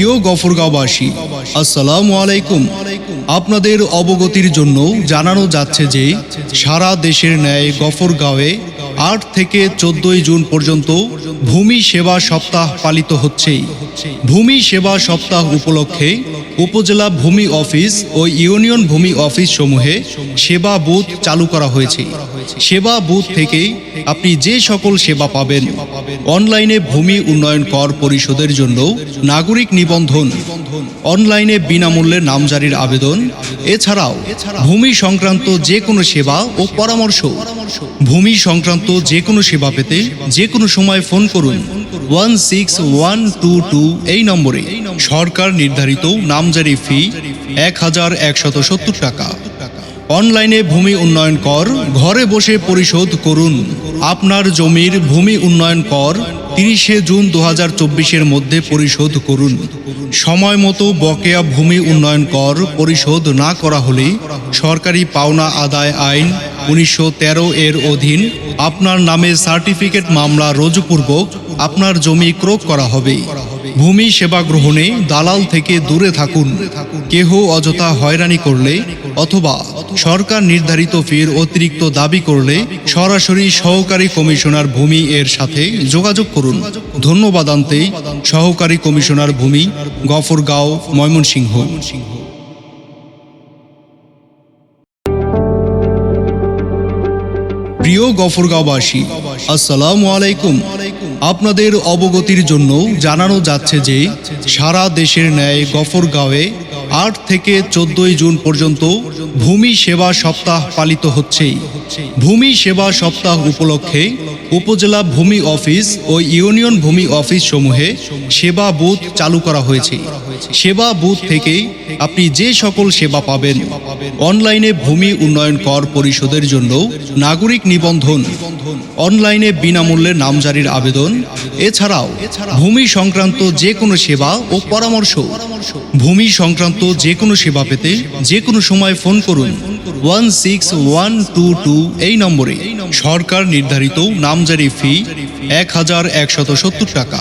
প্রিয় গফরগাঁওবাসী আসসালামু আলাইকুম। আপনাদের অবগতির জন্য জানানো যাচ্ছে যে সারা দেশের ন্যায় গফরগাঁওয়ে আট থেকে চোদ্দই জুন পর্যন্ত ভূমি সেবা সপ্তাহ পালিত হচ্ছে। ভূমি সেবা সপ্তাহ উপলক্ষে উপজেলা ভূমি অফিস ও ইউনিয়ন ভূমি অফিস সমূহে সেবা বুথ চালু করা হয়েছে। সেবা বুথ থেকে আপনি যে সকল সেবা পাবেন, অনলাইনে ভূমি উন্নয়ন কর পরিশোধের জন্য নাগরিক নিবন্ধন, অনলাইনে বিনামূল্যে নামজারির আবেদন, এছাড়াও ভূমি সংক্রান্ত যে কোনো সেবা ও পরামর্শ। ভূমি সংক্রান্ত যে কোনো সেবা পেতে যে কোনো সময় ফোন করুন one six one two two এই নম্বরে। সরকার নির্ধারিত নামজারি ফি এক হাজার একশত সত্তর টাকা। অনলাইনে ভূমি উন্নয়ন কর, ঘরে বসে পরিশোধ করুন। আপনার জমির ভূমি উন্নয়ন কর, তিরিশে জুন দু হাজার মধ্যে পরিশোধ করুন। সময় মতো বকেয়া ভূমি উন্নয়ন কর পরিশোধ না করা হলে সরকারি পাওনা আদায় আইন উনিশশো তেরো এর অধীন আপনার নামে সার্টিফিকেট মামলা রুজুপূর্বক আপনার জমি ক্রোক করা হবে। ভূমি সেবা গ্রহণে দালাল থেকে দূরে থাকুন। কেহ অযথা হয়রানি করলে অথবা সরকার নির্ধারিত ফির অতিরিক্ত দাবি করলে সরাসরি সহকারী কমিশনার ভূমি এর সাথে যোগাযোগ করুন। ধন্যবাদ আনতে সহকারী কমিশনার ভূমি গফরগাঁও ময়মনসিংহ। প্রিয় গফরগাঁওবাসী, আসসালামু আলাইকুম। আপনাদের অবগতির জন্য জানানো যাচ্ছে যে সারা দেশের ন্যায় গফরগাঁওয়ে আট থেকে চোদ্দই জুন পর্যন্ত ভূমি সেবা সপ্তাহ পালিত হচ্ছে। ভূমি সেবা সপ্তাহ উপলক্ষে উপজেলা ভূমি অফিস ও ইউনিয়ন ভূমি অফিস সমূহে সেবা বুথ চালু করা হয়েছে। সেবা বুথ থেকে আপনি যে সকল সেবা পাবেন, অনলাইনে ভূমি উন্নয়ন কর পরিশোধের জন্য নাগরিক নিবন্ধন অনলাইনে বিনামূল্যে নামজারির আবেদন। এছাড়াও, ভূমি সংক্রান্ত যে কোনো সেবা ও পরামর্শ। ভূমি সংক্রান্ত যে কোনো সেবা পেতে যে কোনো সময় ফোন করুন one six one two two এই নম্বরে। সরকার নির্ধারিত নামজারি ফি এক হাজার একশত সত্তর টাকা।